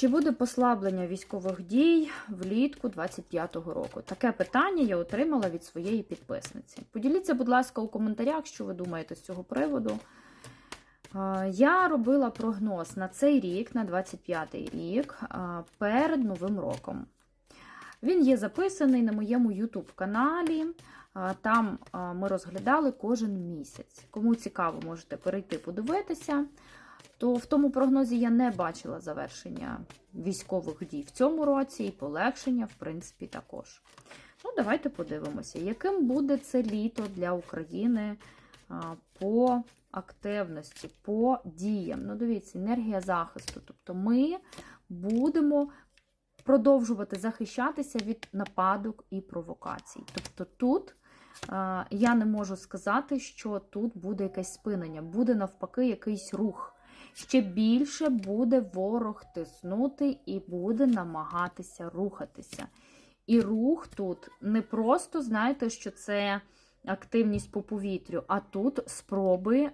Чи буде послаблення військових дій влітку 25-го року? Таке питання я отримала від своєї підписниці. Поділіться, будь ласка, у коментарях, що ви думаєте з цього приводу. Я робила прогноз на цей рік, на 25-й рік, перед Новим роком. Він є записаний на моєму YouTube каналі. Там ми розглядали кожен місяць. Кому цікаво, можете перейти подивитися. То в тому прогнозі я не бачила завершення військових дій в цьому році і полегшення, в принципі, також. Ну, давайте подивимося, яким буде це літо для України по активності, по діям. Ну, дивіться, енергія захисту. Тобто ми будемо продовжувати захищатися від нападок і провокацій. Тобто тут я не можу сказати, що тут буде якесь спинення, буде навпаки якийсь рух. Ще більше буде ворог тиснути і буде намагатися рухатися. І рух тут не просто, знаєте, що це активність по повітрю, а тут спроби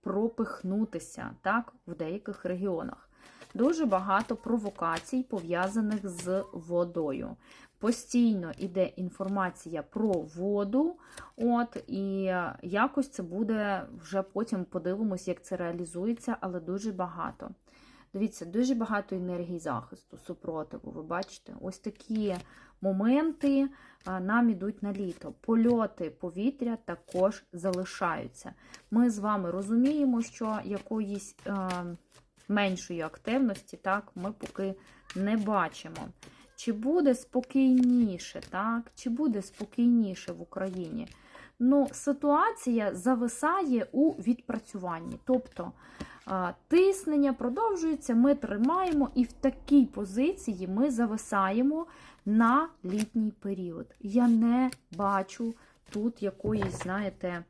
пропихнутися так, в деяких регіонах. Дуже багато провокацій пов'язаних з водою. Постійно йде інформація про воду, от, і якось це буде вже потім подивимось, як це реалізується, але дуже багато. Дивіться, дуже багато енергії захисту, супротиву. Ви бачите, ось такі моменти нам ідуть на літо. Польоти повітря також залишаються. Ми з вами розуміємо, що якоїсь е, меншої активності так, ми поки не бачимо. Чи буде спокійніше, так? Чи буде спокійніше в Україні? Ну, ситуація зависає у відпрацюванні. Тобто тиснення продовжується, ми тримаємо, і в такій позиції ми зависаємо на літній період. Я не бачу тут якоїсь, знаєте,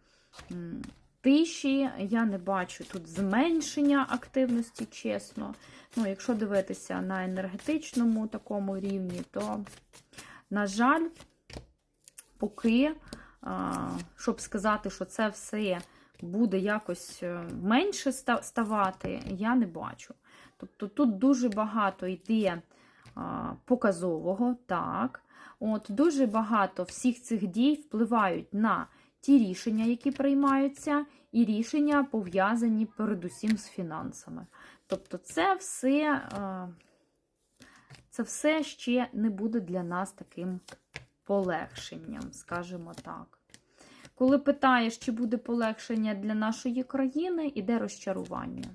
тиші, я не бачу тут зменшення активності, чесно. Ну, якщо дивитися на енергетичному такому рівні, то, на жаль, поки, щоб сказати, що це все буде якось е, менше ставати, я не бачу. Тобто тут дуже багато йде показового, так. От, Дуже багато всіх цих дій впливають на ті рішення, які приймаються, і рішення пов'язані передусім з фінансами. Тобто, це все, е, це все ще не буде для нас таким полегшенням, скажімо так. Коли питаєш, чи буде полегшення для нашої країни, іде розчарування.